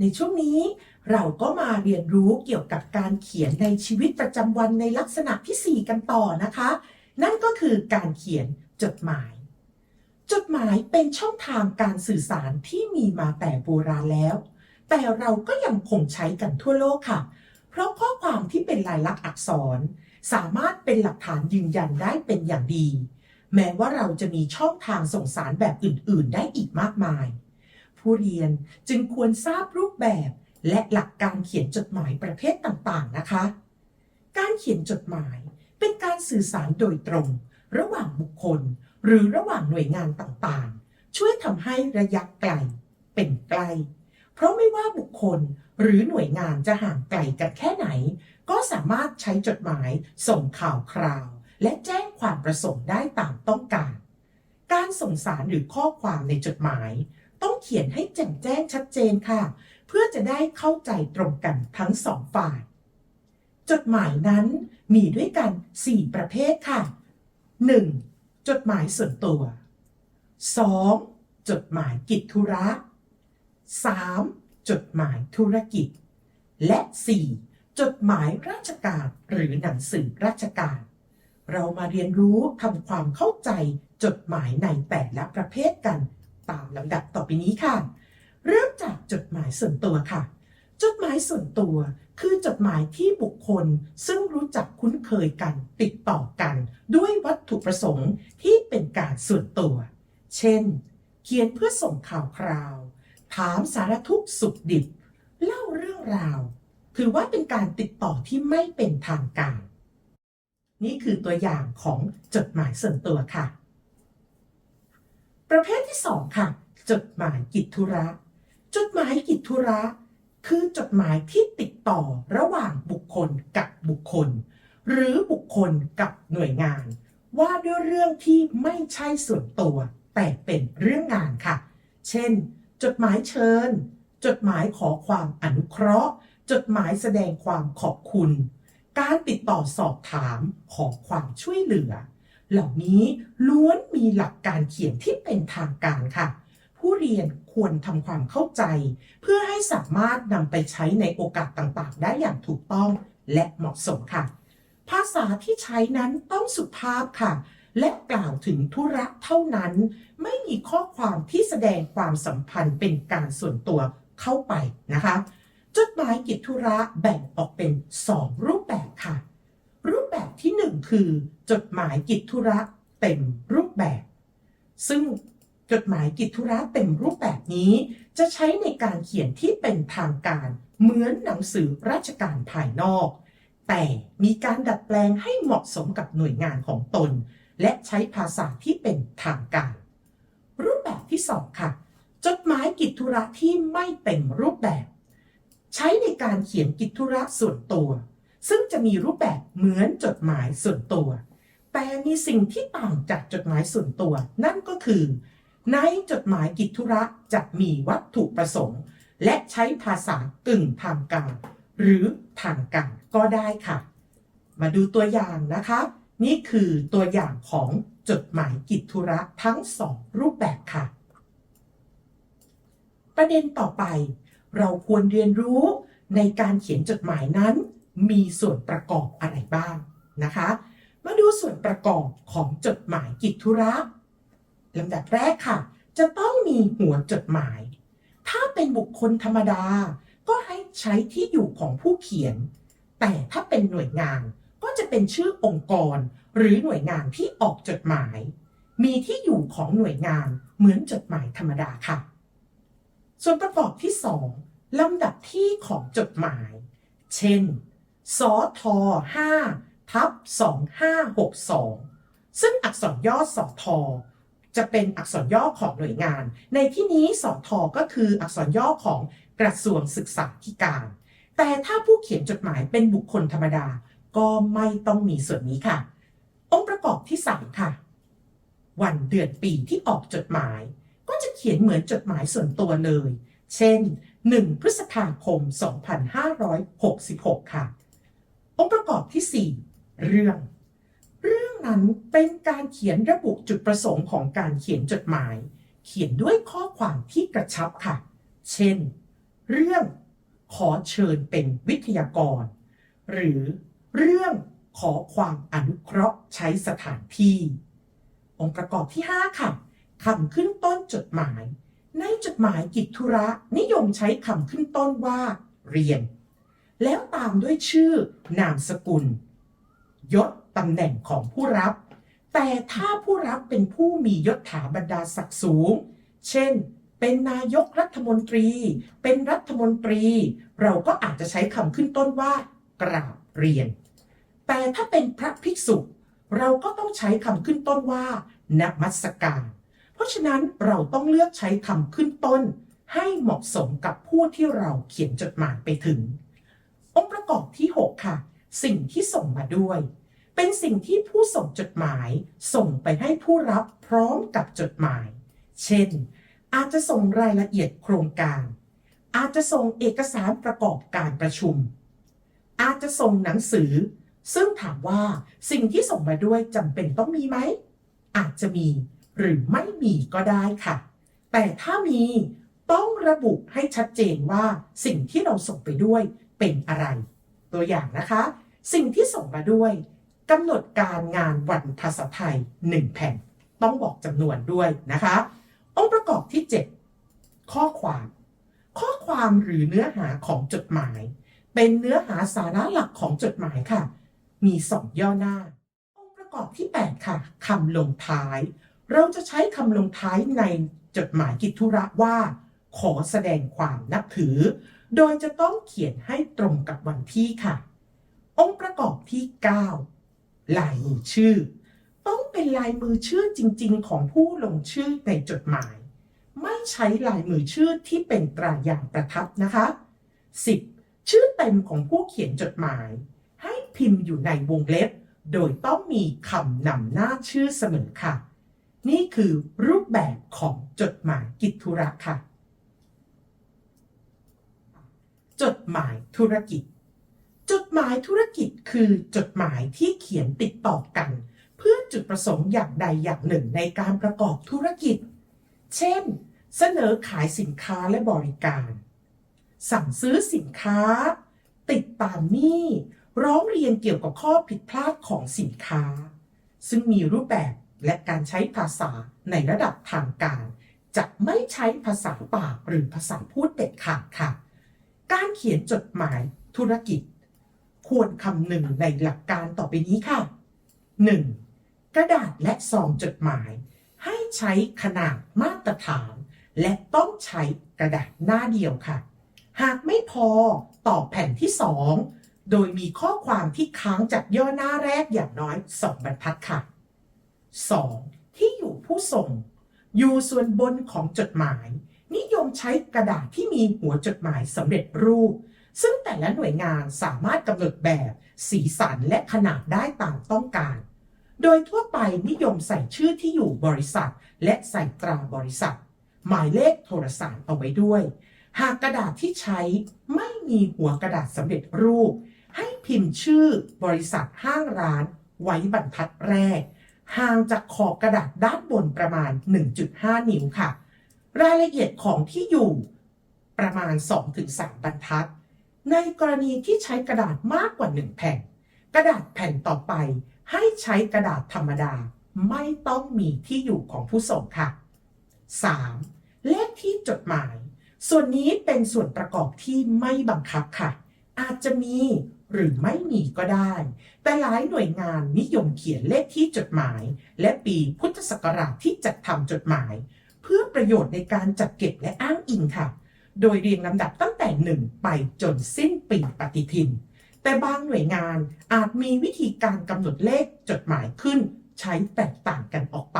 ในช่วงนี้เราก็มาเรียนรู้เกี่ยวกับการเขียนในชีวิตประจำวันในลักษณะที่ 4 กันต่อนะคะ นั่นก็คือการเขียนจดหมาย จดหมายเป็นช่องทางการสื่อสารที่มีมาแต่โบราณแล้ว แต่เราก็ยังคงใช้กันทั่วโลกค่ะ เพราะข้อความที่เป็นลายลักษณ์อักษร สามารถเป็นหลักฐานยืนยันได้เป็นอย่างดี แม้ว่าเราจะมีช่องทางส่งสารแบบอื่น ๆ ได้อีกมากมาย ผู้เรียน จึงควรทราบรูปแบบและหลักการเขียนจดหมายประเภทต่างๆนะคะ การเขียนจดหมายเป็นการสื่อสารโดยตรง ระหว่างบุคคล หรือระหว่างหน่วยงานต่างๆ ช่วยทำให้ระยะไกลเป็นใกล้เพราะไม่ว่าบุคคลหรือหน่วยงานจะห่างไกลกันแค่ไหน ก็สามารถใช้จดหมายส่งข่าวคราว และแจ้งความประสงค์ได้ตามต้องการ การส่งสารหรือข้อความในจดหมาย ต้องเขียนให้แจ่มแจ้งชัดเจนค่ะ เพื่อจะได้เข้าใจตรงกันทั้งสองฝ่าย จดหมายนั้นมีด้วยกัน 4 ประเภทค่ะ 1. จดหมายส่วนตัว 2. จดหมายกิจธุระ 3. จดหมายธุรกิจ และ 4. จดหมายราชการหรือหนังสือราชการ เรามาเรียนรู้ทำความเข้าใจจดหมายในแต่ละประเภทกัน ตามลำดับต่อไปนี้ค่ะ เริ่มจากจดหมายส่วนตัวค่ะ จดหมายส่วนตัวคือจดหมายที่บุคคลซึ่งรู้จักคุ้นเคยกันติดต่อกัน ด้วยวัตถุประสงค์ที่เป็นการส่วนตัว เช่น เขียนเพื่อส่งข่าวคราว ถามสารทุกข์สุขดิบ เล่าเรื่องราว ถือว่าเป็นการติดต่อที่ไม่เป็นทางการ นี่คือตัวอย่างของจดหมายส่วนตัวค่ะ ประเภทที่สองค่ะ จดหมายกิจธุระ จดหมายกิจธุระ คือจดหมายที่ติดต่อระหว่างบุคคลกับบุคคล หรือบุคคลกับหน่วยงาน ว่าด้วยเรื่องที่ไม่ใช่ส่วนตัว แต่เป็นเรื่องงานค่ะ เช่น จดหมายเชิญ จดหมายขอความอนุเคราะห์ จดหมายแสดงความขอบคุณ การติดต่อสอบถามขอความช่วยเหลือ เหล่านี้ล้วนมีหลักการเขียนที่เป็นทางการค่ะ ผู้เรียนควรทำความเข้าใจ เพื่อให้สามารถนำไปใช้ในโอกาสต่างๆ ได้อย่างถูกต้องและเหมาะสมค่ะ ภาษาที่ใช้นั้นต้องสุภาพค่ะ และกล่าวถึงธุระเท่านั้น ไม่มีข้อความที่แสดงความสัมพันธ์เป็นการส่วนตัวเข้าไปนะคะ จดหมายกิจธุระแบ่งออกเป็น 2 รูปแบบค่ะ รูปแบบที่ 1 คือ จดหมายกิจธุระเต็มรูปแบบ ซึ่งจดหมายกิจธุระเต็มรูปแบบนี้ จะใช้ในการเขียนที่เป็นทางการเหมือนหนังสือราชการภายนอก แต่มีการดัดแปลงให้เหมาะสมกับหน่วยงานของตน และใช้ภาษาที่เป็นทางการ รูปแบบที่ 2 ค่ะ จดหมายกิจธุระที่ไม่เต็มรูปแบบ ใช้ในการเขียนกิจธุระส่วนตัว ซึ่งจะมีรูปแบบเหมือนจดหมายส่วนตัว แต่มีสิ่งที่ต่างจากจดหมายส่วนตัว นั่นก็คือ ในจดหมายกิจธุระจะมีวัตถุประสงค์ และใช้ภาษากึ่งทางการ หรือทางการก็ได้ค่ะ มาดูตัวอย่างนะคะ นี่คือตัวอย่างของจดหมายกิจธุระทั้งสองรูปแบบค่ะ ประเด็นต่อไป เราควรเรียนรู้ในการเขียนจดหมายนั้น มีส่วนประกอบอะไรบ้างนะคะ มาดูส่วนประกอบของจดหมายกิจธุระลำดับแรกค่ะ จะต้องมีหัวจดหมาย ถ้าเป็นบุคคลธรรมดา ก็ให้ใช้ที่อยู่ของผู้เขียน แต่ถ้าเป็นหน่วยงานก็จะเป็นชื่อองค์กร หรือหน่วยงานที่ออกจดหมาย มีที่อยู่ของหน่วยงานเหมือนจดหมายธรรมดาค่ะ ส่วนประกอบที่ 2ลำดับที่ของจดหมาย เช่น สท5ทับ2562ซึ่งอักษรย่อสอทอจะเป็นอักษรย่อของหน่วยงาน ในที่นี้สอทอก็คืออักษรย่อของกระทรวงศึกษาธิการ แต่ถ้าผู้เขียนจดหมายเป็นบุคคลธรรมดา ก็ไม่ต้องมีส่วนนี้ค่ะ องค์ประกอบที่ 3 ค่ะ วันเดือนปีที่ออกจดหมาย ก็จะเขียนเหมือนจดหมายส่วนตัวเลย เช่น 1 พฤษภาคม 2566 ค่ะ องค์ประกอบที่ 4 เรื่อง เรื่องนั้นเป็นการเขียนระบุจุดประสงค์ของการเขียนจดหมาย เขียนด้วยข้อความที่กระชับค่ะ เช่น เรื่อง ขอเชิญเป็นวิทยากร หรือเรื่องขอความอนุเคราะห์ใช้สถานที่ องค์ประกอบที่ 5 ค่ะคำขึ้นต้นจดหมาย ในจดหมายกิจธุระนิยมใช้คำขึ้นต้นว่า เรียน แล้วตามด้วยชื่อนามสกุล ยศตำแหน่งของผู้รับ แต่ถ้าผู้รับเป็นผู้มียศถาบรรดาศักดิ์สูง เช่น เป็นนายกรัฐมนตรี เป็นรัฐมนตรี เราก็อาจจะใช้คำขึ้นต้นว่า กราบเรียน แต่ถ้าเป็นพระภิกษุ เราก็ต้องใช้คำขึ้นต้นว่านมัสการ เพราะฉะนั้นเราต้องเลือกใช้คำขึ้นต้น ให้เหมาะสมกับผู้ที่เราเขียนจดหมายไปถึง องค์ประกอบที่ 6 ค่ะ สิ่งที่ส่งมาด้วย เป็นสิ่งที่ผู้ส่งจดหมายส่งไปให้ผู้รับพร้อมกับจดหมาย เช่น อาจจะส่งรายละเอียดโครงการ อาจจะส่งเอกสารประกอบการประชุม อาจจะส่งหนังสือ ซึ่งถามว่าสิ่งที่ส่งมาด้วยจำเป็นต้องมีไหม อาจจะมีหรือไม่มีก็ได้ค่ะ แต่ถ้ามีต้องระบุให้ชัดเจนว่าสิ่งที่เราส่งไปด้วย เป็นอะไร ตัวอย่างนะคะ สิ่งที่ส่งมาด้วยกำหนดการงานวันภาษาไทย 1 แผ่น ต้องบอกจำนวนด้วยนะคะ องค์ประกอบที่ 7 ข้อความ ข้อความหรือเนื้อหาของจดหมาย เป็นเนื้อหาสาระหลักของจดหมายค่ะ มีสองย่อหน้า องค์ประกอบที่ 8 ค่ะคำลงท้าย เราจะใช้คำลงท้ายในจดหมายกิจธุระว่า ขอแสดงความนับถือ โดยจะต้องเขียนให้ตรงกับวันที่ค่ะ องค์ประกอบที่ 9 ลายมือชื่อ ต้องเป็นลายมือชื่อจริง ๆ ของผู้ลงชื่อในจดหมาย ไม่ใช้ลายมือชื่อที่เป็นตราอย่างประทับนะคะ 10. ชื่อเต็มของผู้เขียนจดหมาย ให้พิมพ์อยู่ในวงเล็บ โดยต้องมีคำนำหน้าชื่อเสมอค่ะ นี่คือรูปแบบของจดหมายกิจธุระค่ะ จดหมายธุรกิจ จดหมายธุรกิจคือจดหมายที่เขียนติดต่อกัน เพื่อจุดประสงค์อย่างใดอย่างหนึ่งในการประกอบธุรกิจ เช่น เสนอขายสินค้าและบริการ สั่งซื้อสินค้า ติดตามหนี้ร้องเรียนเกี่ยวกับข้อผิดพลาดของสินค้า ซึ่งมีรูปแบบและการใช้ภาษาในระดับทางการ จะไม่ใช้ภาษาปากหรือภาษาพูดเด็ดขาดค่ะ การเขียนจดหมายธุรกิจ ควรคำนึงในหลักการต่อไปนี้ค่ะ 1. กระดาษและซองจดหมาย ให้ใช้ขนาดมาตรฐาน และต้องใช้กระดาษหน้าเดียวค่ะ หากไม่พอต่อแผ่นที่ 2 โดยมีข้อความที่ค้างจากย่อหน้าแรกอย่างน้อย 2 บรรทัดค่ะ 2. ที่อยู่ผู้ส่ง อยู่ส่วนบนของจดหมาย นิยมใช้กระดาษที่มีหัวจดหมายสำเร็จรูป ซึ่งแต่ละหน่วยงานสามารถกำหนดแบบ สีสันและขนาดได้ตามต้องการ โดยทั่วไปนิยมใส่ชื่อที่อยู่บริษัท และใส่ตราบริษัท หมายเลขโทรศัพท์เอาไว้ด้วย หากกระดาษที่ใช้ไม่มีหัวกระดาษสำเร็จรูป ให้พิมพ์ชื่อบริษัทห้างร้าน ไว้บรรทัดแรก ห่างจากขอบกระดาษด้านบนประมาณ 1.5 นิ้วค่ะ รายละเอียดของที่อยู่ประมาณ 2-3 บรรทัด ในกรณีที่ใช้กระดาษมากกว่า 1 แผ่น กระดาษแผ่นต่อไป ให้ใช้กระดาษธรรมดา ไม่ต้องมีที่อยู่ของผู้ส่งค่ะ 3. เลขที่จดหมาย ส่วนนี้เป็นส่วนประกอบที่ไม่บังคับค่ะ อาจจะมีหรือไม่มีก็ได้ แต่หลายหน่วยงานนิยมเขียนเลขที่จดหมาย และปีพุทธศักราชที่จัดทำจดหมาย เพื่อประโยชน์ในการจัดเก็บและอ้างอิงค่ะ โดยเรียงลำดับตั้งแต่ 1 ไปจนสิ้นปีปฏิทิน แต่บางหน่วยงานอาจมีวิธีการกำหนดเลขจดหมายขึ้นใช้แตกต่างกันออกไป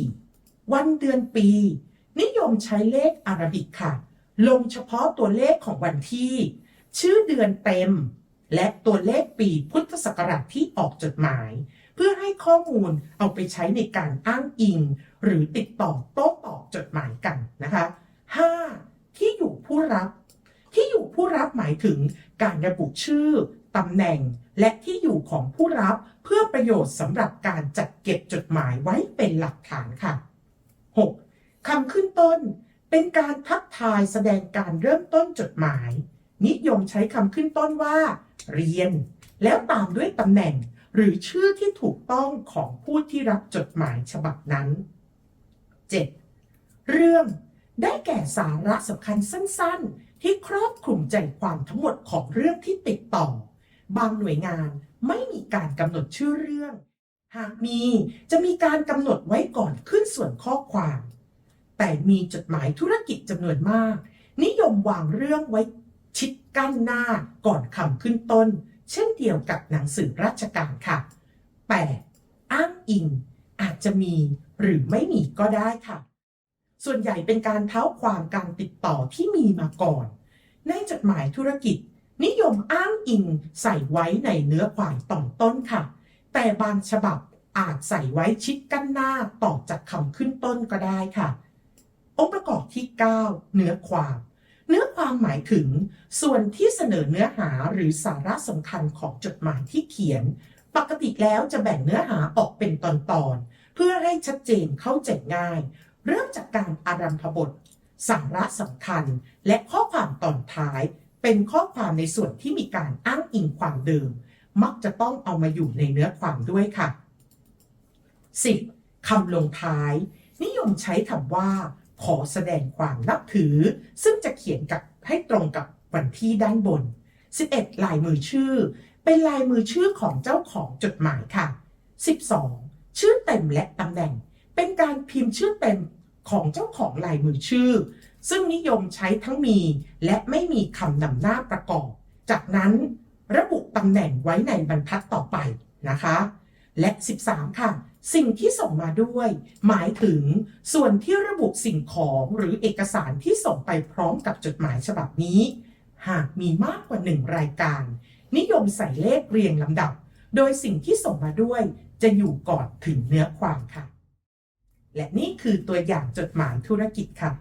4. วันเดือนปี นิยมใช้เลขอารบิกค่ะ ลงเฉพาะตัวเลขของวันที่ ชื่อเดือนเต็ม และตัวเลขปีพุทธศักราชที่ออกจดหมาย เพื่อให้ข้อมูลเอาไปใช้ในการอ้างอิง หรือติดต่อโต้ตอบจดหมายกันนะคะ 5. ที่อยู่ผู้รับ ที่อยู่ผู้รับหมายถึงการระบุชื่อตำแหน่ง และที่อยู่ของผู้รับเพื่อประโยชน์สำหรับการจัดเก็บจดหมายไว้เป็นหลักฐานค่ะ 6. คำขึ้นต้น เป็เป็นการทักทายแสดงการเริ่มต้นจดหมาย นิยมใช้คำขึ้นต้นว่า เรียน แล้วตามด้วยตำแหน่ง หรือชื่อที่ถูกต้องของผู้ที่รับจดหมายฉบับนั้น 7. เรื่องได้แก่สาระสำคัญสั้นๆ ที่ครอบคลุมใจความทั้งหมดของเรื่องที่ติดต่อ บางหน่วยงานไม่มีการกำหนดชื่อเรื่อง หากมีจะมีการกำหนดไว้ก่อนขึ้นส่วนข้อความ แต่มีจดหมายธุรกิจจำนวนมาก นิยมวางเรื่องไว้ชิดกั้นหน้าก่อนคำขึ้นต้น เช่นเดียวกับหนังสือราชการค่ะ 8. อ้างอิง อาจจะมีหรือไม่มีก็ได้ค่ะ ส่วนใหญ่เป็นการเท้าความการติดต่อที่มีมาก่อน ในจดหมายธุรกิจ นิยมอ้างอิงใส่ไว้ในเนื้อความตอนต้นค่ะ แต่บางฉบับอาจใส่ไว้ชิดกั้นหน้าต่อจากคำขึ้นต้นก็ได้ค่ะ องค์ประกอบที่ 9 เนื้อความ เนื้อความหมายถึง ส่วนที่เสนอเนื้อหาหรือสาระสำคัญของจดหมายที่เขียน ปกติแล้วจะแบ่งเนื้อหาออกเป็นตอนๆ เพื่อให้ชัดเจนเข้าใจง่าย เริ่มจากการอารัมพบท สาระสำคัญ และข้อความตอนท้าย เป็นข้อความในส่วนที่มีการอ้างอิงความเดิม มักจะต้องเอามาอยู่ในเนื้อความด้วยค่ะ 10. คำลงท้าย นิยมใช้คำว่า ขอแสดงความนับถือ ซึ่งจะเขียนกับให้ตรงกับวันที่ด้านบน 11. ลายมือชื่อ เป็นลายมือชื่อของเจ้าของจดหมายค่ะ 12. ชื่อเต็มและตำแหน่ง เป็นการพิมพ์ชื่อเต็มของเจ้าของลายมือชื่อ ซึ่งนิยมใช้ทั้งมี และไม่มีคำนำหน้าประกอบ จากนั้นระบุตำแหน่งไว้ในบรรทัดต่อไปนะคะ และ 13 ค่ะ สิ่งที่ส่งมาด้วย หมายถึงส่วนที่ระบุสิ่งของหรือเอกสารที่ส่งไปพร้อมกับจดหมายฉบับนี้ หากมีมากกว่าหนึ่งรายการ นิยมใส่เลขเรียงลำดับ โดยสิ่งที่ส่งมาด้วย จะอยู่ก่อนถึงเนื้อความค่ะ และนี่คือตัวอย่างจดหมายธุรกิจค่ะ